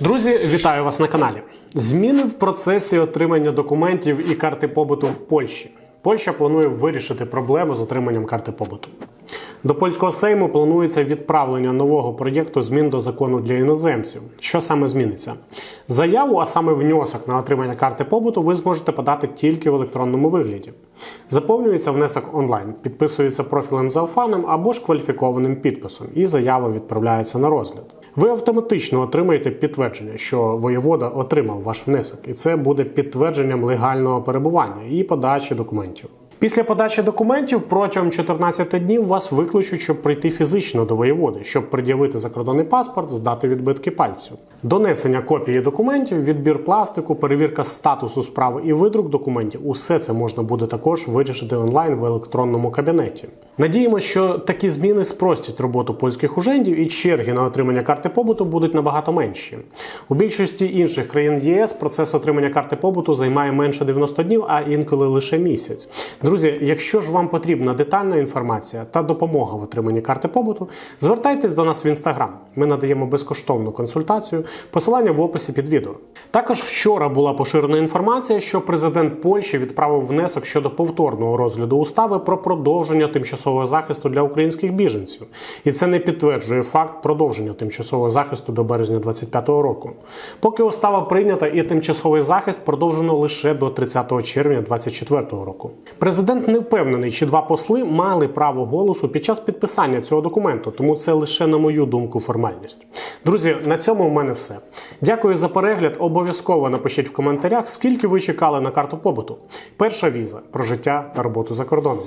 Друзі, вітаю вас на каналі. Зміни в процесі отримання документів і карти побуту в Польщі. Польща планує вирішити проблему з отриманням карти побуту. До польського сейму планується відправлення нового проєкту змін до закону для іноземців. Що саме зміниться? Заяву, а саме внесок на отримання карти побуту, ви зможете подати тільки в електронному вигляді. Заповнюється внесок онлайн, підписується профілем Зауфаном або ж кваліфікованим підписом, і заява відправляється на розгляд. Ви автоматично отримаєте підтвердження, що воєвода отримав ваш внесок, і це буде підтвердженням легального перебування і подачі документів. Після подачі документів протягом 14 днів вас викличуть, щоб прийти фізично до воєводи, щоб пред'явити закордонний паспорт, здати відбитки пальців. Донесення копії документів, відбір пластику, перевірка статусу справи і видрук документів усе це можна буде також вирішити онлайн в електронному кабінеті. Надіємося, що такі зміни спростять роботу польських ужендів і черги на отримання карти побуту будуть набагато менші. У більшості інших країн ЄС процес отримання карти побуту займає менше 90 днів, а інколи лише місяць. Друзі, якщо ж вам потрібна детальна інформація та допомога в отриманні карти побуту, звертайтесь до нас в інстаграм. Ми надаємо безкоштовну консультацію. Посилання в описі під відео. Також вчора була поширена інформація, що президент Польщі відправив внесок щодо повторного розгляду устави про продовження тимчасового захисту для українських біженців, і це не підтверджує факт продовження тимчасового захисту до березня 2025 року. Поки устава прийнята і тимчасовий захист продовжено лише до 30 червня 2024 року. Президент не впевнений, чи два посли мали право голосу під час підписання цього документу, тому це лише на мою думку формальність. Друзі, на цьому в мене все. Дякую за перегляд. Обов'язково напишіть в коментарях, скільки ви чекали на карту побуту. Перша віза про життя та роботу за кордоном.